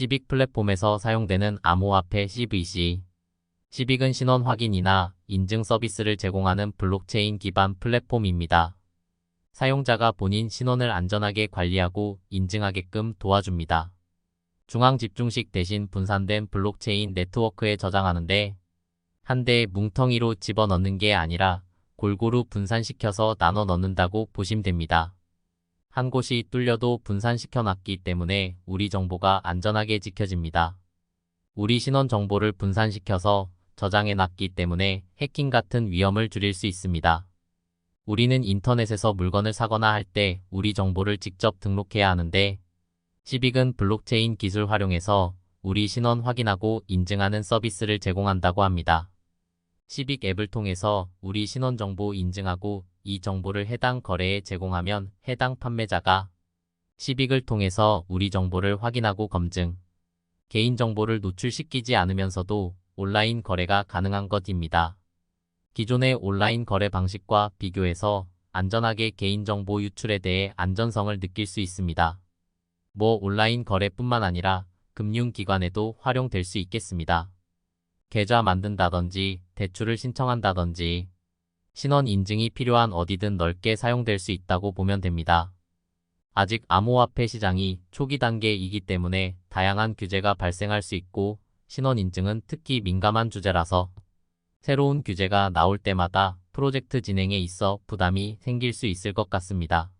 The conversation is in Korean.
시빅 플랫폼에서 사용되는 암호화폐 CVC. 시빅은 신원 확인이나 인증 서비스를 제공하는 블록체인 기반 플랫폼입니다. 사용자가 본인 신원을 안전하게 관리하고 인증하게끔 도와줍니다. 중앙 집중식 대신 분산된 블록체인 네트워크에 저장하는데 한 대의 뭉텅이로 집어넣는 게 아니라 골고루 분산시켜서 나눠 넣는다고 보시면 됩니다. 한 곳이 뚫려도 분산시켜 놨기 때문에 우리 정보가 안전하게 지켜집니다. 우리 신원 정보를 분산시켜서 저장해 놨기 때문에 해킹 같은 위험을 줄일 수 있습니다. 우리는 인터넷에서 물건을 사거나 할 때 우리 정보를 직접 등록해야 하는데 시빅은 블록체인 기술 활용해서 우리 신원 확인하고 인증하는 서비스를 제공한다고 합니다. 시빅 앱을 통해서 우리 신원 정보 인증하고 이 정보를 해당 거래에 제공하면 해당 판매자가 시빅을 통해서 우리 정보를 확인하고 검증, 개인 정보를 노출시키지 않으면서도 온라인 거래가 가능한 것입니다. 기존의 온라인 거래 방식과 비교해서 안전하게 개인정보 유출에 대해 안전성을 느낄 수 있습니다. 뭐 온라인 거래뿐만 아니라 금융기관에도 활용될 수 있겠습니다. 계좌 만든다든지 대출을 신청한다든지 신원 인증이 필요한 어디든 넓게 사용될 수 있다고 보면 됩니다. 아직 암호화폐 시장이 초기 단계이기 때문에 다양한 규제가 발생할 수 있고 신원 인증은 특히 민감한 주제라서 새로운 규제가 나올 때마다 프로젝트 진행에 있어 부담이 생길 수 있을 것 같습니다.